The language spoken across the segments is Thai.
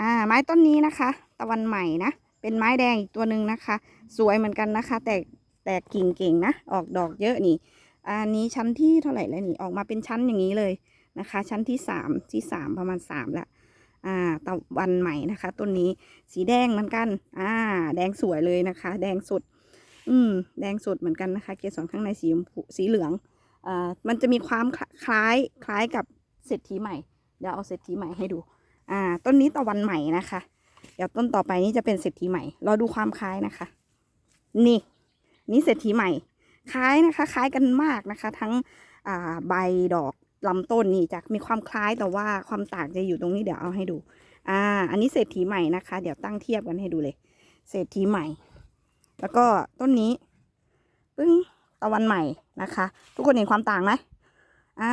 อ่า ไม้ต้นนี้นะคะ ตะวันใหม่นะ เป็นไม้แดงอีกตัวหนึ่งนะคะ สวยเหมือนกันนะคะ แต่แต่กิ่งเก่งนะ ออกดอกเยอะนี่อันนี้ชั้นที่เท่าไหร่แล้วนี่ ออกมาเป็นชั้นอย่างนี้เลยนะคะ ชั้นที่สามที่สามประมาณสามละอ่า ตะวันใหม่นะคะต้นนี้สีแดงเหมือนกัน อ่า แดงสวยเลยนะคะ แดงสดอืม แดงสดเหมือนกันนะคะ เกสรข้างในสีสีเหลืองอ่ามันจะมีความคล้ายคล้ายกับเศรษฐีใหม่ เดี๋ยวเอาเศรษฐีใหม่ให้ดู อ่า ต้นนี้ตะวันใหม่นะคะ เดี๋ยวต้นต่อไปนี้จะเป็นเศรษฐีใหม่รอดูความคล้ายนะคะ นี่ นี่เศรษฐีใหม่ คล้ายนะคะ คล้ายกันมากนะคะ ทั้งอ่าใบดอกลำต้นนี่จะมีความคล้ายแต่ว่าความต่างจะอยู่ตรงนี้เดี๋ยวเอาให้ดู อ่า อันนี้เศรษฐีใหม่นะคะ เดี๋ยวตั้งเทียบกันให้ดูเลย เศรษฐีใหม่ แล้วก็ต้นนี้ปึ้งตะวันใหม่นะคะ ทุกคนเห็นความต่างไหมอ่า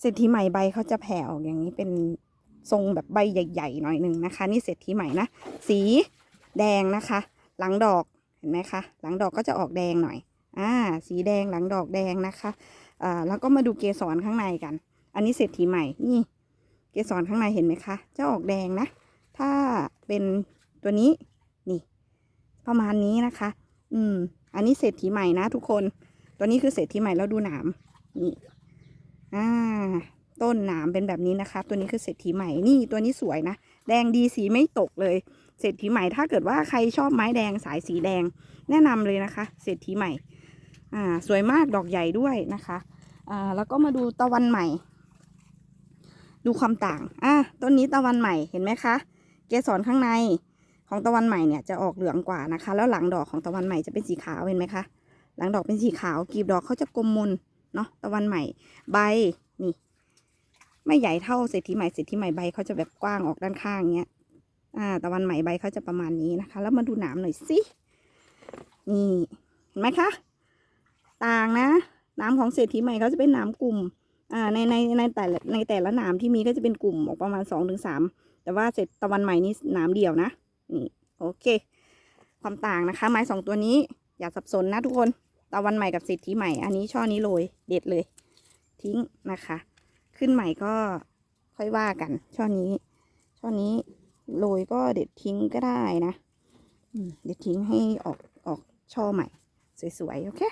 เศรษฐีใหม่ใบเขาจะแผ่ออกอย่างนี้เป็น ทรงแบบใบใหญ่ ๆ หน่อยหนึ่งนะคะ นี่เศรษฐีใหม่นะ สีแดงนะคะ หลังดอกเห็นไหมคะ หลังดอกก็จะออกแดงหน่อย อ่า สีแดงหลังดอกแดงนะคะอ่าแล้วก็มาดูเกสรข้างในกัน อันนี้เศรษฐีใหม่ นี่ เกสรข้างในเห็นไหมคะ จะออกแดงนะ ถ้าเป็นตัวนี้ นี่ ประมาณนี้นะคะ อืม อันนี้เศรษฐีใหม่นะทุกคน ตัวนี้คือเศรษฐีใหม่แล้วดูหนาม นี่ อ่า ต้นหนามเป็นแบบนี้นะคะ ตัวนี้คือเศรษฐีใหม่นี่ตัวนี้สวยนะ แดงดีสีไม่ตกเลย เศรษฐีใหม่ถ้าเกิดว่าใครชอบไม้แดงสายสีแดงแนะนำเลยนะคะ เศรษฐีใหม่อ่าสวยมากดอกใหญ่ด้วยนะคะอ่าแล้วก็มาดูตะวันใหม่ ดูความต่างอะต้นนี้ตะวันใหม่เห็นไหมคะ เกสรข้างในของตะวันใหม่เนี่ยจะออกเหลืองกว่านะคะ แล้วหลังดอกของตะวันใหม่จะเป็นสีขาวเห็นไหมคะหลังดอกเป็นสีขาวกลีบดอกเขาจะกลมมนเนาะตะวันใหม่ ใบนี่ ไม่ใหญ่เท่าเศรษฐีใหม่เศรษฐีใหม่ใบเขาจะแบบกว้างออกด้านข้างเงี้ย อ่า ตะวันใหม่ใบเขาจะประมาณนี้นะคะ แล้วมาดูหนามหน่อยสิ นี่เห็นไหมคะ ต่างนะหนามของเศรษฐีใหม่เขาจะเป็นหนามกลุ่ม อ่า ในในในแต่ในแต่ละหนามที่มีก็จะเป็นกลุ่มออกประมาณสองถึงสามแต่ว่าเศรษตะวันใหม่นี่หนามเดียวนะ นี่ โอเค ความต่างนะคะ ไม้สองตัวนี้อย่าสับสนนะทุกคน ตะวันใหม่กับเศรษฐีใหม่ อันนี้ช่อนี้โรยเด็ดเลย ทิ้งนะคะ ขึ้นใหม่ก็ค่อยว่ากัน ช่อนี้ ช่อนี้โรยก็เด็ดทิ้งก็ได้นะเด็ดทิ้งให้ออกออกช่อใหม่ สวยๆ โอเค